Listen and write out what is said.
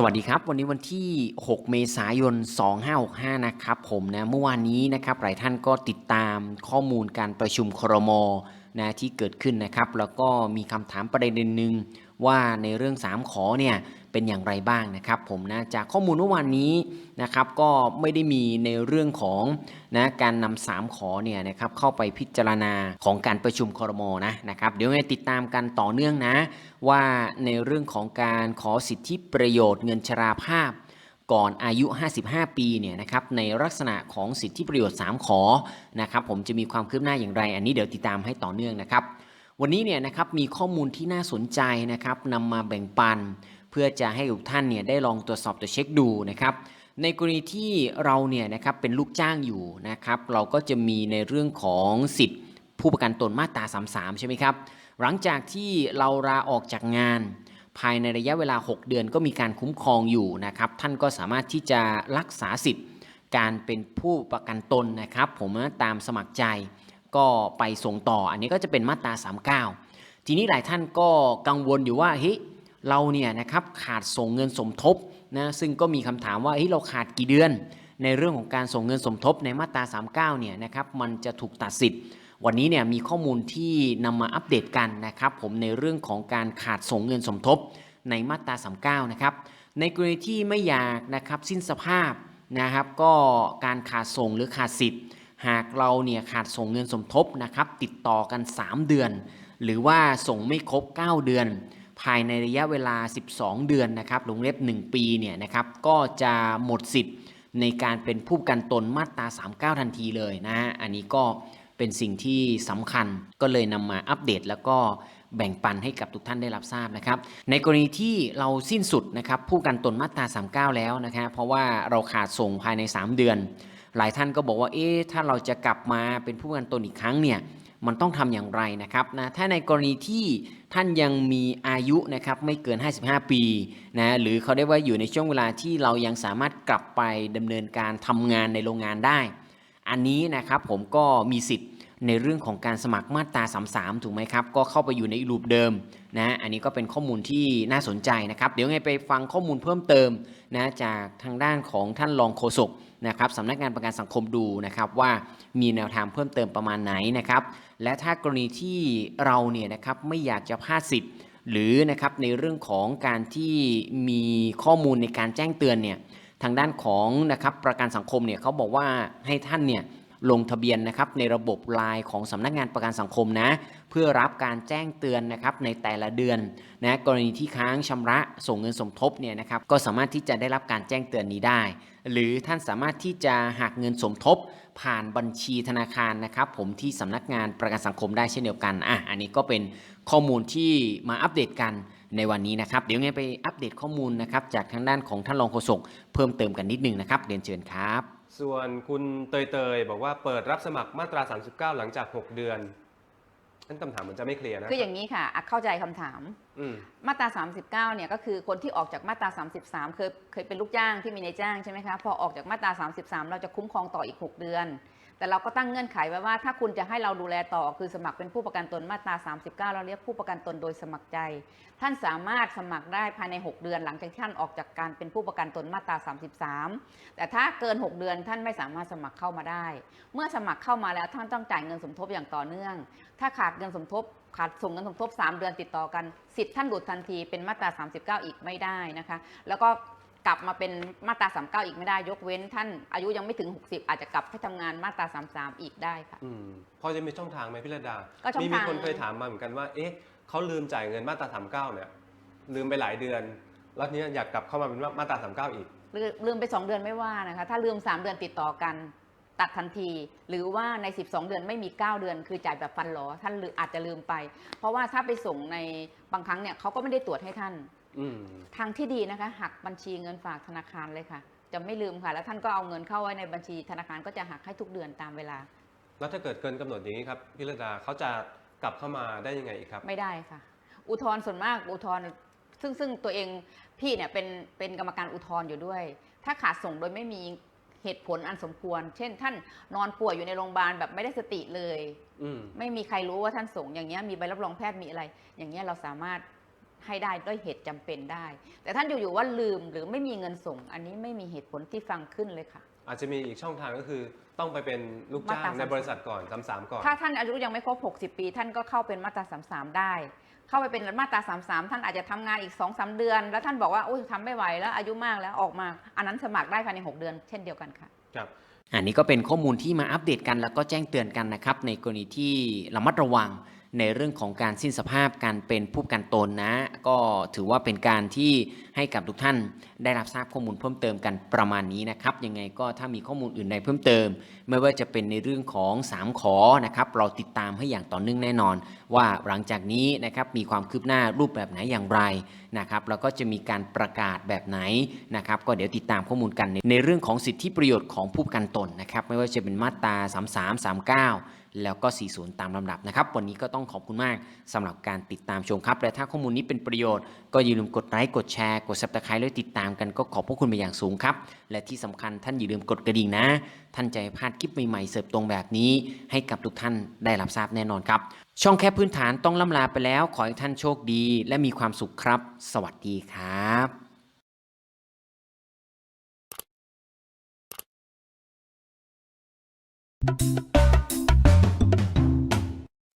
สวัสดีครับ วันนี้วันที่ 6 เมษายน 2565 นะครับผมนะเมื่อวานนี้นะครับหลายท่านก็ติดตามข้อมูลการประชุมครมนะที่เกิดขึ้นนะครับ แล้วก็มีคำถามประเด็นหนึ่ง ว่าในเรื่อง 3 ขอเนี่ยเป็นอย่างไรบ้างนะครับผมนะจากข้อมูลเมื่อวานนี้นะครับก็ไม่ได้มีในเรื่องของนะการนำสามขอเนี่ยนะครับเข้าไปพิจารณาของการประชุมครมนะนะครับเดี๋ยวให้ติดตามกันต่อเนื่องนะ ว่าในเรื่องของการขอสิทธิประโยชน์เงินชราภาพก่อนอายุ 55 ปี เนี่ยนะครับ ในลักษณะของสิทธิประโยชน์ 3 ขอ นะครับ ผมจะมีความคืบหน้าอย่างไร อันนี้เดี๋ยวติดตามให้ต่อเนื่องนะครับ วันนี้เนี่ยนะครับมีข้อมูลที่น่าสนใจนะครับนำมาแบ่งปัน เพื่อจะให้ทุกท่านเนี่ยได้ลองตรวจสอบตัวจเช็คดูนะครับ ในกรณีที่เราเนี่ยนะครับเป็นลูกจ้างอยู่นะครับ เราก็จะมีในเรื่องของสิทธิผู้ประกันตนมาตรา 33 ใช่ไหมครับ หลังจากที่เราลาออกจากงาน ภายในระยะเวลา 6 เดือนก็มีการคุ้มครองอยู่นะครับ ท่านก็สามารถที่จะรักษาสิทธิ์ การเป็นผู้ประกันตนนะครับ ผมตามสมัครใจ ก็ไปส่งต่อ อันนี้ก็จะเป็นมาตรา 39 ทีนี้หลายท่านก็กังวลอยู่ว่าเฮ้ยเราเนี่ยนะครับขาดส่งเงินสมทบนะซึ่งก็มีคำถามว่าเฮ้ยเราขาดกี่เดือน ในเรื่องของการส่งเงินสมทบในมาตรา 39 เนี่ยนะครับมันจะถูกตัดสิทธิ์วันนี้เนี่ยมีข้อมูลที่นำมาอัปเดตกันนะครับผมในเรื่องของการขาดส่งเงินสมทบในมาตรา 39 นะครับในกรณีที่ไม่อยากนะครับสิ้นสภาพนะครับก็การขาดส่งหรือขาดสิทธิ์ หากเราเนี่ยขาดส่งเงินสมทบนะครับติดต่อกัน 3 เดือน หรือว่าส่งไม่ครบ 9 เดือน ภายในระยะเวลา 12 เดือนนะครับลงเล็บ 1 ปีเนี่ยนะครับก็จะหมดสิทธิ์ในการเป็นผู้กันตนมาตรา 39 ทันทีเลยนะฮะอันนี้ก็เป็นสิ่งที่สำคัญก็เลยนำมาอัปเดตแล้วก็แบ่งปันให้กับทุกท่านได้รับทราบนะครับ ในกรณีที่เราสิ้นสุดนะครับผู้กันตนมาตรา 39 แล้วนะครับเพราะว่าเราขาดส่งภายใน 3 เดือน หลายท่านก็บอกว่าเอ๊ะถ้าเราจะกลับมาเป็นผู้ประกันตนอีกครั้งเนี่ยมันต้องทำอย่างไรนะครับนะถ้าในกรณีที่ท่านยังมีอายุนะครับไม่เกิน 55 ปีนะหรือเขาได้ว่าอยู่ในช่วงเวลาที่เรายังสามารถกลับไปดำเนินการทำงานในโรงงานได้ อันนี้นะครับผมก็มีสิทธิ์ ในเรื่องของการสมัครมาตรา33 ถูกไหมครับ ก็เข้าไปอยู่ในรูปเดิมนะอันนี้ก็เป็นข้อมูลที่น่าสนใจนะครับ เดี๋ยวไงไปฟังข้อมูลเพิ่มเติมนะจากทางด้านของท่านรองโฆษกนะครับสำนักงานประกันสังคมดูนะครับว่ามีแนวทางเพิ่มเติมประมาณไหนนะครับ และถ้ากรณีที่เราเนี่ยนะครับไม่อยากจะพลาดสิทธิ์ หรือนะครับในเรื่องของการที่มีข้อมูลในการแจ้งเตือนเนี่ยทางด้านของนะครับประกันสังคมเนี่ยเขาบอกว่าให้ท่านเนี่ย ลงทะเบียนนะครับในระบบไลน์ของสำนักงานประกันสังคมนะเพื่อรับการแจ้งเตือนนะครับในแต่ละเดือนนะกรณีที่ค้างชำระส่งเงินสมทบเนี่ยนะครับก็สามารถที่จะได้รับการแจ้งเตือนนี้ได้ หรือท่านสามารถที่จะหักเงินสมทบผ่านบัญชีธนาคารนะครับผมที่สำนักงานประกันสังคมได้เช่นเดียวกันอะอันนี้ก็เป็นข้อมูลที่มาอัปเดตกันในวันนี้นะครับ เดี๋ยวไงไปอัปเดตข้อมูลนะครับจากทางด้านของท่านรองโฆษกเพิ่มเติมกันนิดนึงนะครับเรียนเชิญครับ ส่วนคุณเตยเตยๆ บอกว่าเปิดรับสมัครมาตรา 39 หลังจาก 6 เดือนนั่นคำถามมันจะไม่เคลียร์นะคืออย่างนี้ค่ะอะเข้าใจคำถามอืมมาตรา 39 เนี่ยก็คือคนที่ออกจากมาตรา 33 เคยเคยเป็นลูกจ้างที่มีนายจ้างใช่ไหมคะพอออกจากมาตรา 33 เราจะคุ้มครองต่ออีก 6 เดือน แต่เราก็ตั้งเงื่อนไขไว้ว่าถ้าคุณจะให้เราดูแลต่อคือสมัครเป็นผู้ประกันตนมาตรา 39 เราเรียกผู้ประกันตนโดยสมัครใจ ท่านสามารถสมัครได้ภายใน 6 เดือนหลังจากท่านออกจากการเป็นผู้ประกันตนมาตรา 33 แต่ถ้าเกิน 6 เดือนท่านไม่สามารถสมัครเข้ามาได้ เมื่อสมัครเข้ามาแล้วท่านต้องจ่ายเงินสมทบอย่างต่อเนื่อง ถ้าขาดเงินสมทบขาดส่งเงินสมทบ 3 เดือนติดต่อกัน สิทธิ์ท่านหลุดทันทีเป็นมาตรา 39 อีกไม่ได้นะคะ แล้วก็ กลับมาเป็นมาตรา 39 อีกไม่ได้ ยกเว้นท่านอายุยังไม่ถึง 60 อาจจะกลับให้ทำงานมาตรา 33 อีกได้ค่ะ อืมพอจะมีช่องทางไหมพี่ระดา ก็ช่องมีทางมีคนเคยถามมาเหมือนกันว่า เอ๊ะเขาลืมจ่ายเงินมาตรา39เนี่ยลืมไปหลายเดือน แล้วเนี้ยอยากกลับเข้ามาเป็นมาตรา39อีก ลืมลืมไป 2 เดือนไม่ว่านะคะ ถ้าลืม 3 เดือนติดต่อกัน ตัดทันที หรือว่าใน 12 เดือนไม่มี 9 เดือน คือจ่ายแบบฟันหลอท่านลืมอาจจะลืมไป เพราะว่าถ้าไปส่งในบางครั้งเนี่ยเขาก็ไม่ได้ตรวจให้ท่านอืม ทางที่ดีนะคะ หักบัญชีเงินฝากธนาคารเลยค่ะ จะไม่ลืมค่ะ แล้วท่านก็เอาเงินเข้าไว้ในบัญชีธนาคารก็จะหักให้ทุกเดือนตามเวลา แล้วถ้าเกิดเกินกำหนดอย่างนี้ครับพี่ระดาเขาจะกลับเข้ามาได้ยังไงอีกครับ ไม่ได้ค่ะ อุทธรณ์ส่วนมากอุทธรณ์ซึ่งซึ่งตัวเองพี่เนี่ยเป็นเป็นกรรมการอุทธรณ์อยู่ด้วย ถ้าขาดส่งโดยไม่มีเหตุผลอันสมควร เช่น ท่านนอนป่วยอยู่ในโรงพยาบาลแบบไม่ได้สติเลยอืมไม่มีใครรู้ว่าท่านส่งอย่างเงี้ยมีใบรับรองแพทย์มีอะไร อย่างเงี้ยเราสามารถ ให้ได้ด้วยเหตุจำเป็นได้ แต่ท่านอยู่ๆว่าลืมหรือไม่มีเงินส่ง อันนี้ไม่มีเหตุผลที่ฟังขึ้นเลยค่ะ อาจจะมีอีกช่องทางก็คือต้องไปเป็นลูกจ้างมาตราในบริษัทก่อนสามสามก่อน ถ้าท่านอายุยังไม่ครบ 60 ปี ท่านก็เข้าเป็นมาตรา33ได้ เข้าไปเป็นมาตรา33ท่านอาจจะทำงานอีก2-3เดือน แล้วท่านบอกว่าโอ้ยทำไม่ไหวแล้วอายุมากแล้วออกมา อันนั้นสมัครได้ภายใน 6 เดือน เช่นเดียวกันค่ะครับอันนี้ก็เป็นข้อมูลที่มาอัปเดตกันแล้วก็แจ้งเตือนกันนะครับในกรณีที่ระมัดระวัง ในเรื่องของการสิ้นสภาพการเป็นผู้กันตนนะ ก็ถือว่าเป็นการที่ให้กับทุกท่านได้รับทราบข้อมูลเพิ่มเติมกันประมาณนี้นะครับ ยังไงก็ถ้ามีข้อมูลอื่นใดเพิ่มเติม ไม่ว่าจะเป็นในเรื่องของ 3 ขอนะครับ เราติดตามให้อย่างต่อเนื่องแน่นอน ว่าหลังจากนี้นะครับมีความคืบหน้ารูปแบบไหนอย่างไรนะครับแล้วก็จะมีการประกาศแบบไหนนะครับก็เดี๋ยวติดตามข้อมูลกันในในเรื่องของสิทธิประโยชน์ของผู้กันตนนะครับไม่ว่าจะเป็นมาตรา 33 39แล้วก็ 40 ตามลำดับนะครับ วันนี้ก็ต้องขอบคุณมากสำหรับการติดตามชมครับ และถ้าข้อมูลนี้เป็นประโยชน์ ก็อย่าลืมกดไลค์กดแชร์กด subscribe และติดตามกันก็ขอบพระคุณเป็นอย่างสูงครับ และที่สำคัญท่านอย่าลืมกดกระดิ่งนะ ท่านจะพลาดคลิปใหม่ๆเสิร์ฟตรงแบบนี้ ให้กับทุกท่านได้รับทราบแน่นอนครับ ช่องแค่พื้นฐานต้องล่ำลาไปแล้ว ขอให้ท่านโชคดี และมีความสุขครับ สวัสดีครับ